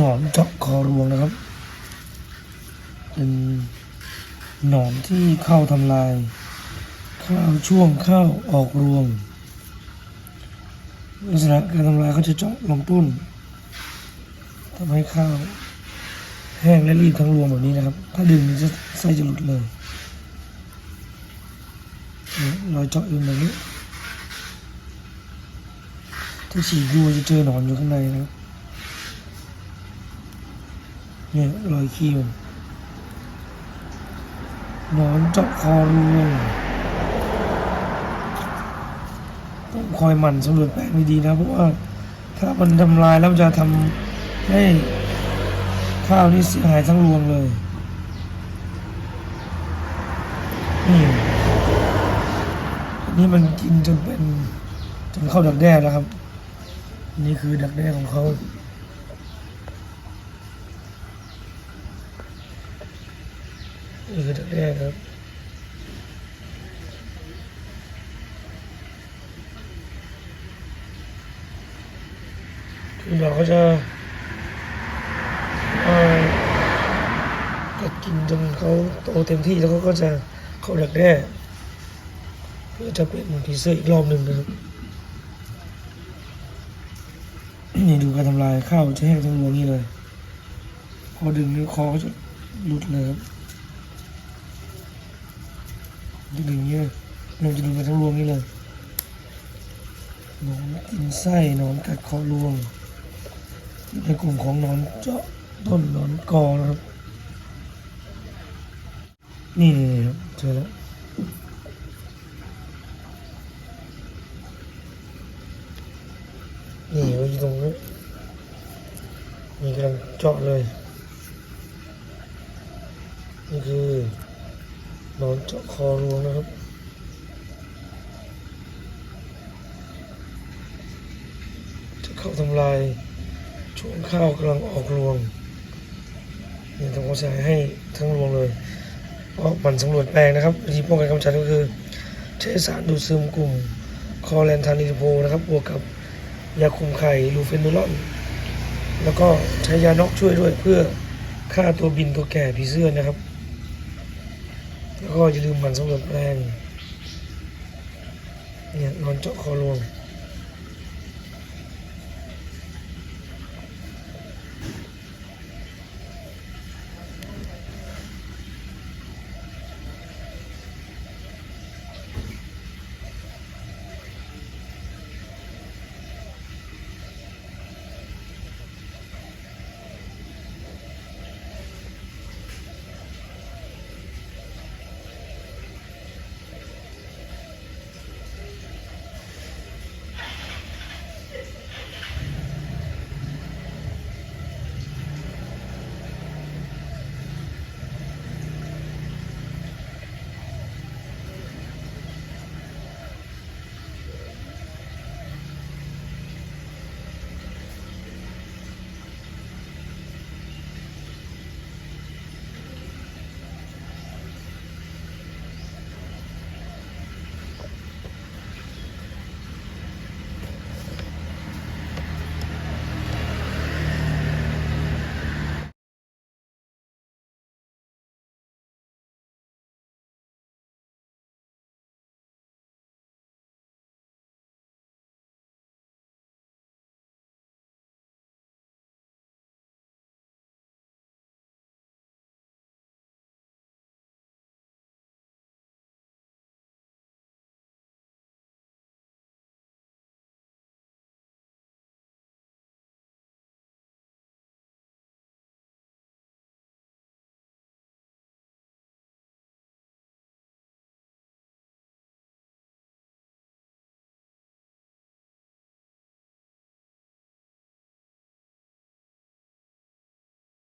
หนอนเจาะคอรวงนะครับ เป็นหนอนที่เข้าทำลาย ข้าวช่วงข้าวออกรวง ลักษณะการทำลายเขาจะเจาะลำต้นทำให้ข้าวแห้งและรีบทั้งรวงแบบนี้นะครับ ถ้าดึงมันจะไส้จะหลุดเลยเนี่ยรอยเจาะอยู่แบบนี้ถ้าฉีกดูจะเจอหนอนอยู่ข้างในนะครับ เนี่ยรอยขี้มันหนอนเจาะคอรวงต้องคอยหมั่นสำรวจแปลงดีๆนะเพราะว่าถ้ามันทำลายแล้วจะทำให้ข้าวนี่เสียหายทั้งรวงเลยนี่อันนี่มันกินจนเป็นจนเข้าดักแด้แล้วครับ นี่คือดักแด้ของเขา นี่คื อดักแด้ครับคือเราก็จะก็กินจนเขาโตเต็มที่แล้วเขาก็จะเข้าดักแด้เพื่อจะเป็นผีเสื้ออีกรอบหนึ่งนะครับนี่ดูการทำลายข้าวจะแห้งทั้งรวงนี่เลย พอดึงนิ้วคอก็จะหลุดเลยครับ จะดึงเงี้ยเราจะดึงไปทั้งรวงนี่เลยหนอนกินไส้หนอนกัดคอรวงในกลุ่มของหนอนเจาะต้นหนอนกอนะครับ นี่นี่ครับเจอแล้วนี่ไว้อยู่ตรงนี้นี่กำลังเจาะเลย นี่คือ นอนเจาะคอรวงนะครับจะเข้าทำลายช่วงข้าวกำลังออกรวงนี่ต้องกระจายให้ทั้งรวงเลยเพราะมันสำรวจแปลงนะครับวิธีป้องกันกำจัดก็คือใช้สารดูดซึมกลุ่มคอแลนทานิโพนะครับบวกกับยาคุมไข่ลูเฟนโดลอนแล้วก็ใช้ยานอกช่วยด้วยเพื่อฆ่าตัวบินตัวแก่ผีเสื้อนะครับ แล้วก็อย่าลืมมันสำรวจแปลงเนี่ยนอนเจาะคอรวง